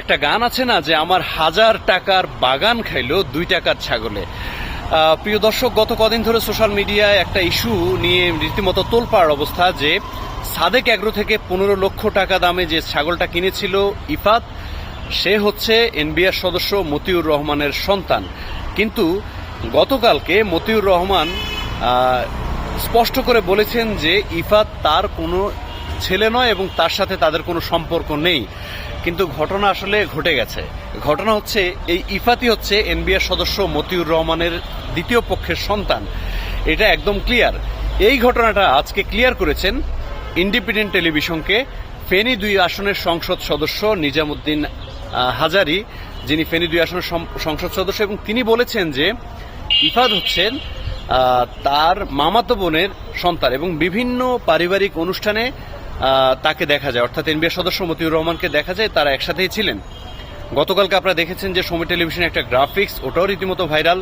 একটা গান আছে না যে আমার হাজার টাকার বাগান খাইলো দুই টাকার ছাগলে। প্রিয় দর্শক, গত কদিন ধরে সোশ্যাল মিডিয়ায় একটা ইস্যু নিয়ে রীতিমতো তোলপাড় অবস্থা যে সাদেক অ্যাগ্রো থেকে পনেরো লক্ষ টাকা দামে যে ছাগলটা কিনেছিল ইফাত, সে হচ্ছে এনবিআর সদস্য মতিউর রহমানের সন্তান। কিন্তু গতকালকে মতিউর রহমান স্পষ্ট করে বলেছেন যে ইফাত তার কোনো ছেলে নয় এবং তার সাথে তাদের কোনো সম্পর্ক নেই। কিন্তু ঘটনা আসলে ঘটে গেছে। ঘটনা হচ্ছে, এই ইফাতি হচ্ছে এনবিআর সদস্য মতিউর রহমানের দ্বিতীয় পক্ষের সন্তান। এটা একদম ক্লিয়ার। এই ঘটনাটা আজকে ক্লিয়ার করেছেন ইন্ডিপেন্ডেন্ট টেলিভিশনকে ফেনী দুই আসনের সংসদ সদস্য নিজামুদ্দিন হাজারি, যিনি ফেনী দুই আসনের সংসদ সদস্য এবং তিনি বলেছেন যে ইফাদ হচ্ছেন তার মামাতো বোনের সন্তান এবং বিভিন্ন পারিবারিক অনুষ্ঠানে তাকে দেখা যায়। অর্থাৎ এনবিআর সদস্য মতিউর রহমানকে দেখা যায়, তারা একসাথেই ছিলেন। গতকালকে আপনারা দেখেছেন যে সময় টেলিভিশনে একটা গ্রাফিক্স ওটাও রীতিমতো ভাইরাল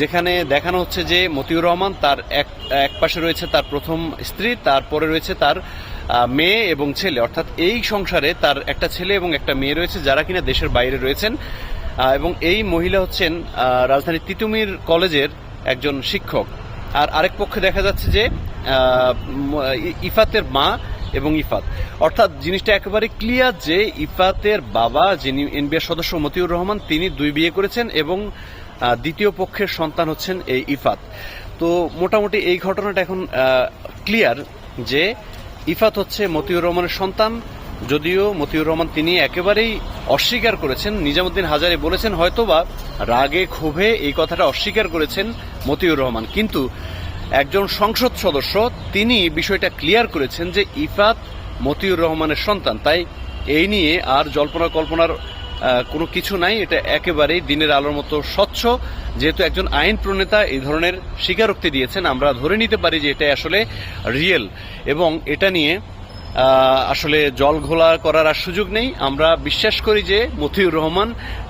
যেখানে দেখানো হচ্ছে যে মতিউর রহমান তার এক এক পাশে রয়েছে তার প্রথম স্ত্রী, তারপরে রয়েছে তার মেয়ে এবং ছেলে। অর্থাৎ এই সংসারে তার একটা ছেলে এবং একটা মেয়ে রয়েছে যারা কিনা দেশের বাইরে রয়েছেন। এবং এই মহিলা হচ্ছেন রাজধানীর তিতুমির কলেজের একজন শিক্ষক। আর আরেক পক্ষে দেখা যাচ্ছে যে ইফাতের মা এবং ইফাত। অর্থাৎ জিনিসটা একেবারে ক্লিয়ার যে ইফাতের বাবা, যিনি এনবিআর সদস্য মতিউর রহমান, তিনি দুই বিয়ে করেছেন এবং দ্বিতীয় পক্ষের সন্তান হচ্ছেন এই ইফাত। তো মোটামুটি এই ঘটনাটা এখন ক্লিয়ার যে ইফাত হচ্ছে মতিউর রহমানের সন্তান। যদিও মতিউর রহমান তিনি একেবারেই অস্বীকার করেছেন, নিজামুদ্দিন হাজারে বলেছেন হয়তোবা রাগে ক্ষোভে এই কথাটা অস্বীকার করেছেন মতিউর রহমান। কিন্তু একজন সংসদ সদস্য, তিনি বিষয়টা ক্লিয়ার করেছেন যে ইফাত মতিউর রহমানের সন্তান। তাই এই নিয়ে আর জল্পনা কল্পনার কোনো কিছু নাই। এটা একেবারেই দিনের আলোর মতো স্বচ্ছ। যেহেতু একজন আইন প্রণেতা, এই ধরনের স্বীকারোক্তি দিয়েছেন, আমরা ধরে নিতে পারি যে এটা আসলে রিয়েল। এবং এটা নিয়ে আসলে জল ঘোলা করার আর সুযোগ নেই। আমরা বিশ্বাস করি যে মতিউর রহমান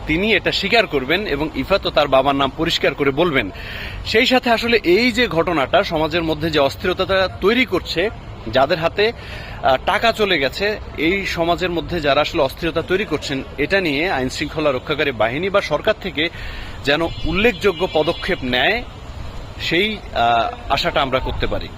তিনি এটা স্বীকার করবেন এবং ইফাত ও তার বাবার নাম পরিষ্কার করে বলবেন। সেই সাথে আসলে এই যে ঘটনাটা সমাজের মধ্যে যে অস্থিরতাটা তৈরি করছে, যাদের হাতে টাকা চলে গেছে, এই সমাজের মধ্যে যারা আসলে অস্থিরতা তৈরি করছেন, এটা নিয়ে আইন শৃঙ্খলা রক্ষাকারী বাহিনী বা সরকার থেকে যেন উল্লেখযোগ্য পদক্ষেপ নেয়, সেই আশাটা আমরা করতে পারি।